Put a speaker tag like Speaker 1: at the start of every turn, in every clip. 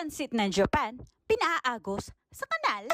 Speaker 1: pansit ng Japan, pinaagos sa kanal.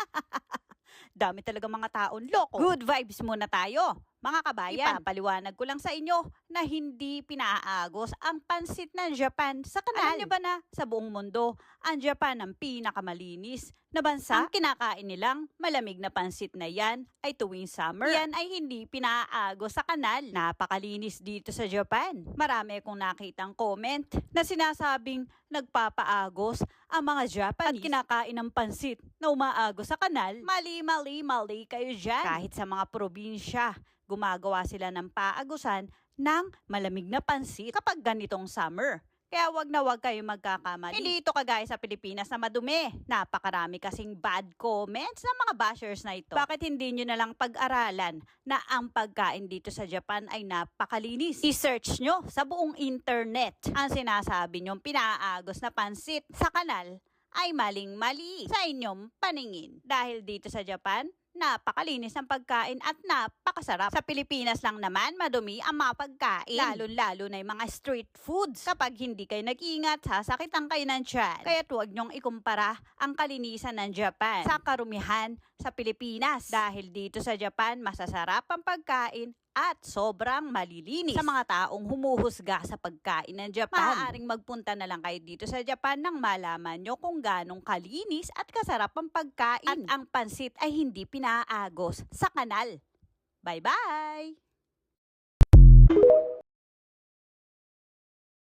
Speaker 1: Dami talaga mga taon loko. Good vibes muna tayo. Mga kabayan, ipapaliwanag ko lang sa inyo na hindi pinaagos ang pansit ng Japan sa kanal. Alam niyo ba na sa buong mundo, ang Japan ang pinakamalinis na bansa? Ang kinakain nilang malamig na pansit na yan ay tuwing summer. Yan ay hindi pinaagos sa kanal. Napakalinis dito sa Japan. Marami akong nakitang comment na sinasabing nagpapaagos ang mga Japanese at kinakain ng pansit na umaagos sa kanal. Mali, mali, mali kayo dyan. Kahit sa mga probinsya, gumagawa sila ng paagusan ng malamig na pansit kapag ganitong summer. Kaya wag na wag kayo magkakamali. Hindi ito kagaya sa Pilipinas na madumi. Napakarami kasing bad comments ng mga bashers na ito. Bakit hindi nyo na lang pag-aralan na ang pagkain dito sa Japan ay napakalinis? I-search nyo sa buong internet ang sinasabi nyong pinaagos na pansit sa kanal ay maling-mali sa inyong paningin. Dahil dito sa Japan, napakalinis ng pagkain at napakasarap. Sa Pilipinas lang naman, madumi ang mga pagkain. Lalo-lalo na yung mga street foods. Kapag hindi kayo nag-ingat, sasakitan kayo ng tiyan. Kaya huwag nyong ikumpara ang kalinisan ng Japan sa karumihan sa Pilipinas. Dahil dito sa Japan, masasarap ang pagkain at sobrang malilinis. Sa mga taong humuhusga sa pagkain ng Japan, maaaring magpunta na lang kayo dito sa Japan nang malaman nyo kung ganong kalinis at kasarap ang pagkain. At ang pansit ay hindi pinaagos sa kanal. Bye-bye!